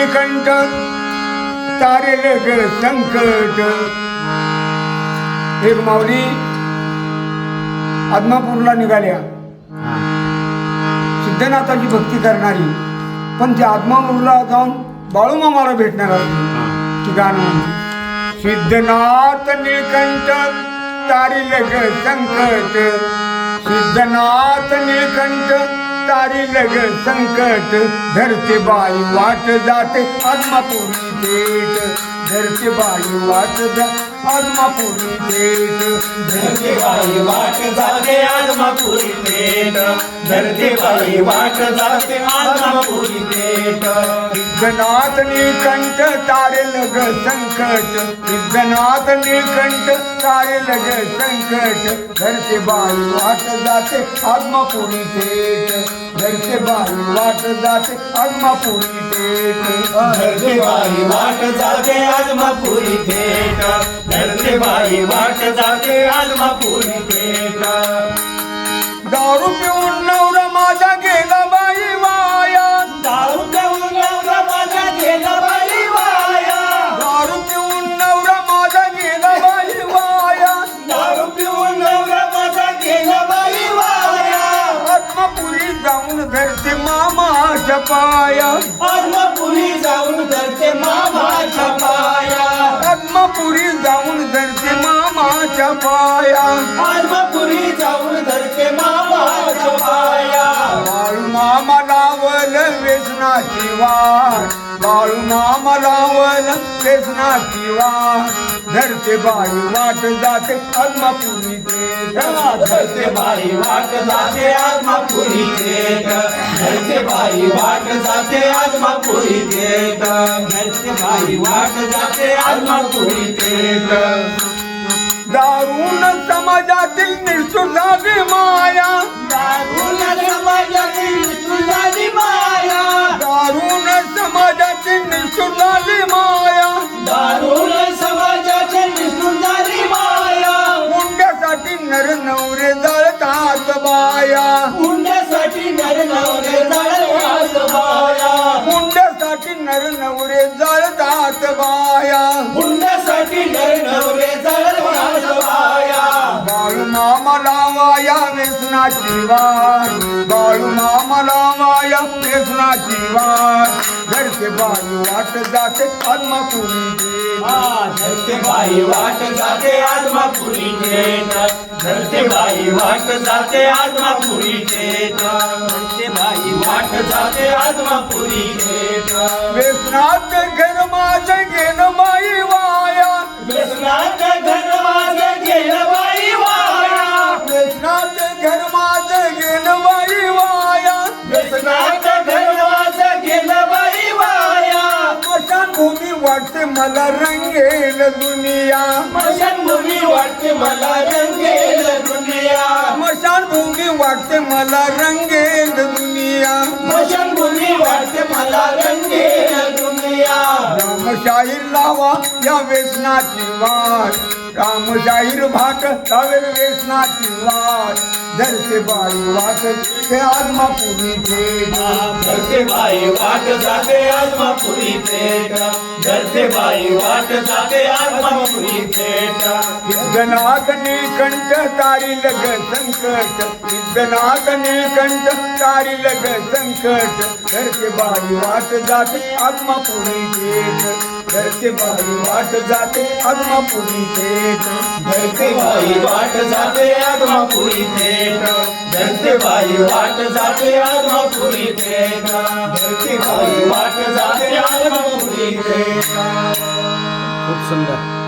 निळकंठ तारेल ग संकट. एक माऊली आदमापूरला निघाल्या. सिद्धनाथाची भक्ती करणारी. पण त्या आदमापूरला जाऊन बाळूमामाला भेटणार ती गाणं. सिद्धनाथ निळकंठ तारील ग संकट. सिद्धनाथ निळकंठ तारील लग संकट धरते बाई वाट जाते आत्मापुरी थेट धरते बाई वाट जाते आत्मापुरी थेट धरते बाई वाट जाते आत्मापुरी पेट धरते बाई वाट जाते आत्मापुरी पेट सिद्धनाथ निळकंठ तारेल ग संकट. सिद्धनाथ निळकंठ तारेल ग संकट. धरते बाई वाट जाते आत्मापुरी थेट धरते बाई वाट जाते आत्मापुरी थेट धरते बाई वाट जाते आत्मापुरी पेट धरते बाई वाट जाते आत्मापुरी पेट दारू पिऊन नवरा माझा गेला बाई वाया. दारू पिऊन नवरा माझा गेला बाई वाया. दारू पिऊन नवरा माझा गेला बाई वाया. दारू पिऊन नवरा माझा गेला बाई वाया. आत्मापुरी जाऊन धरते मामाच्या पाया. आत्मापुरी पाया. आत्मापुरी जाऊन धरते मामाच्या पाया. बाळू मामा लावल व्यसनाची वाट. बाळू मामा लावल व्यसनाची वाट. धरते बाई वाट जाते आत्मापुरी धरते बाई वाट जाते आत्मापुरी धरते बाई वाट जाते आत्मापुरी धरते बाई वाट जाते आत्मापुरी दारुण समाजातील झाली माया. दारुण समाजातील तुझी माया. दारुण समाजातील झाली माया. दारुण समाजाचे निष्ठून झाली माया. मुंड्यासाठी नर नवरे जळतात बाया. हुंड्यासाठी नर नवरे जाळवात बाया. मुंड्यासाठी नर नवरे जळतात बाया. हुंड्यासाठी नर नवरे व्यसनाची वाट बाळू मामा लावाया व्यसनाची वाट घरचे बाळू वाट जाते आत्मापुरी आ, धरते बाई वाट जाते आत्मापुरी थेट धरते बाई वाट जाते आत्मापुरी थेट धरते बाई वाट जाते आत्मापुरी थेट व्यसनात भूमी वाटते मला रंगेल दुनिया. भूमी वाटते मला रंगेल दुनिया. भूमी वाटते मला रंगेल दुनिया. भूमी वाटते मला रंगेल दुनिया. रामशाहीर लावा या व्यसनाची वाट. रामशाहीर भाट लावेल व्यसनाची वाट. धरते बाई वाट. ते आत्मापुरी थेट धरते बाई वाट जाते आत्मापुरी पेट धरते बाई वाट जाते आत्मापुरी पेट सिद्धनाथ नीलकंठ तारी लग संकट. सिद्धनाथ नीलकंठ तारी लग संकट. धरते बाई वाट जाते आत्मापुरी थेट धरते बाई वाट जाते आत्मापुरी थेट धरते बाई वाट जाते आत्मापुरी पेट धरते बाई वाट जाते आत्मापुरी पेट धरते वाट जाते आत्मापुरी पेट खूप सुंदर.